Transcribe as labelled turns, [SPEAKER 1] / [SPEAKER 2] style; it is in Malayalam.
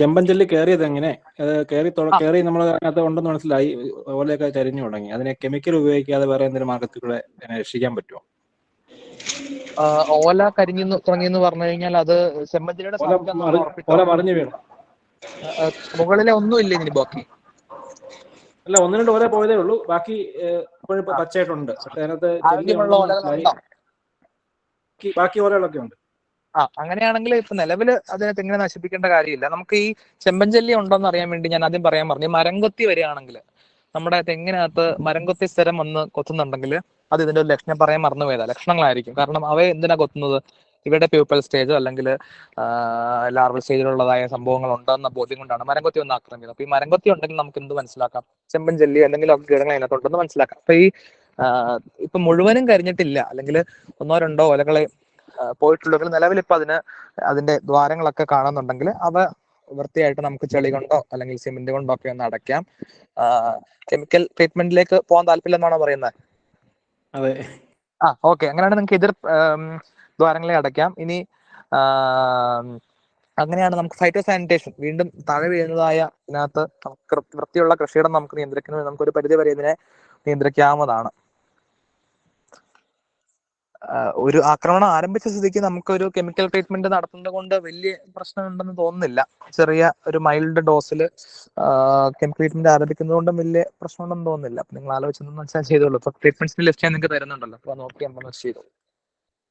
[SPEAKER 1] ചെമ്പഞ്ചെല്ലി കയറിയത് എങ്ങനെ? കയറി കയറി നമ്മൾ അതിനകത്ത് ഉണ്ടെന്ന് മനസ്സിലായി. ഓലയൊക്കെ ചരിഞ്ഞു തുടങ്ങി. അതിനെ കെമിക്കൽ ഉപയോഗിക്കാതെ വേറെ എന്തെങ്കിലും മാർഗത്തിൽ കൂടെ രക്ഷിക്കാൻ പറ്റുമോ
[SPEAKER 2] ഓല കരിഞ്ഞു തുടങ്ങിയെന്ന് പറഞ്ഞു കഴിഞ്ഞാൽ അത് ചെമ്പഞ്ചെല്ലിയുടെ
[SPEAKER 1] ഓല മറിഞ്ഞു വീണു.
[SPEAKER 2] മുകളിലെ ഒന്നുമില്ല ഇതിന് ബാക്കി.
[SPEAKER 1] അല്ല ഒന്ന് രണ്ട് ഓല പോയതേ ഉള്ളൂ. ബാക്കി പച്ചയായിട്ടുണ്ട്. അതിനകത്ത് ബാക്കി ഓലകളൊക്കെ ഉണ്ട്.
[SPEAKER 2] ആ അങ്ങനെയാണെങ്കിൽ ഇപ്പൊ നിലവിൽ അതിനെ തെങ്ങിനെ നശിപ്പിക്കേണ്ട കാര്യമില്ല. നമുക്ക് ഈ ചെമ്പഞ്ചല്ലി ഉണ്ടോന്ന് അറിയാൻ വേണ്ടി ഞാൻ ആദ്യം പറയാൻ പറഞ്ഞു. മരംകൊത്തി വരികയാണെങ്കിൽ നമ്മുടെ തെങ്ങിനകത്ത് മരംകൊത്തി സ്ഥിരം വന്ന് കൊത്തുന്നുണ്ടെങ്കിൽ അത് ഇതിന്റെ ഒരു ലക്ഷണം പറയാൻ മറന്നുപോയതാ. ലക്ഷണങ്ങളായിരിക്കും. കാരണം അവയെ എന്തിനാ കൊത്തുന്നത്? ഇവരുടെ പ്യൂപ്പൽ സ്റ്റേജോ അല്ലെങ്കിൽ ലാർവൽ സ്റ്റേജിലുള്ളതായ സംഭവങ്ങൾ ഉണ്ടെന്ന ബോധ്യം കൊണ്ടാണ് മരംകൊത്തി ഒന്ന് ആക്രമിക്കുന്നത്. അപ്പൊ ഈ മരംകൊത്തി ഉണ്ടെങ്കിൽ നമുക്ക് എന്ത് മനസ്സിലാക്കാം? ചെമ്പൻ ജല്ലി അല്ലെങ്കിൽ കീടങ്ങൾ അതിനകത്തുണ്ടെന്ന് മനസ്സിലാക്കാം. അപ്പൊ ഈ ഇപ്പൊ മുഴുവനും കരിഞ്ഞിട്ടില്ല. അല്ലെങ്കിൽ ഒന്നോ രണ്ടോ ഓലകളെ പോയിട്ടുള്ളെങ്കിൽ നിലവിൽ ഇപ്പൊ അതിന് അതിന്റെ ദ്വാരങ്ങളൊക്കെ കാണുന്നുണ്ടെങ്കിൽ അവ വൃത്തിയായിട്ട് നമുക്ക് ചെളി കൊണ്ടോ അല്ലെങ്കിൽ സിമെന്റ് കൊണ്ടോ ഒക്കെ ഒന്ന് അടയ്ക്കാം. കെമിക്കൽ ട്രീറ്റ്മെന്റിലേക്ക് പോകാൻ താല്പര്യമെന്നാണോ പറയുന്നത്?
[SPEAKER 1] അതെ.
[SPEAKER 2] ആ ഓക്കെ. അങ്ങനെയാണ് നിങ്ങൾക്ക് എതിർ ദ്വാരങ്ങളെ അടയ്ക്കാം. ഇനി അങ്ങനെയാണ് നമുക്ക് ഫൈറ്റോ സാനിറ്റേഷൻ വീണ്ടും താഴെ വീഴുന്നതായ ഇതിനകത്ത് നമുക്ക് വൃത്തിയുള്ള കൃഷിയിടം നമുക്ക് നിയന്ത്രിക്കുന്നത് നമുക്ക് ഒരു പരിധി വരെ ഇതിനെ നിയന്ത്രിക്കാവുന്നതാണ്. ഒരു ആക്രമണം ആരംഭിച്ച സ്ഥിതിക്ക് നമുക്കൊരു കെമിക്കൽ ട്രീറ്റ്മെന്റ് നടത്തുന്നത് കൊണ്ട് വലിയ പ്രശ്നമുണ്ടെന്ന് തോന്നുന്നില്ല. ചെറിയ ഒരു മൈൽഡ് ഡോസിൽ കെമിക്കൽ ട്രീറ്റ്മെന്റ് ആരംഭിക്കുന്നത് കൊണ്ടും വലിയ പ്രശ്നമുണ്ടെന്ന് തോന്നുന്നില്ല. അപ്പൊ നിങ്ങൾ ആലോചിച്ചെന്ന് വെച്ചാൽ ചെയ്തോളൂ. ഇപ്പൊ ട്രീറ്റ്മെന്റ്സിന്റെ ലിസ്റ്റ് ഞാൻ നിങ്ങൾക്ക് തരുന്നുണ്ടല്ലോ. അപ്പൊ നോക്കി മതി ചെയ്തോളൂ.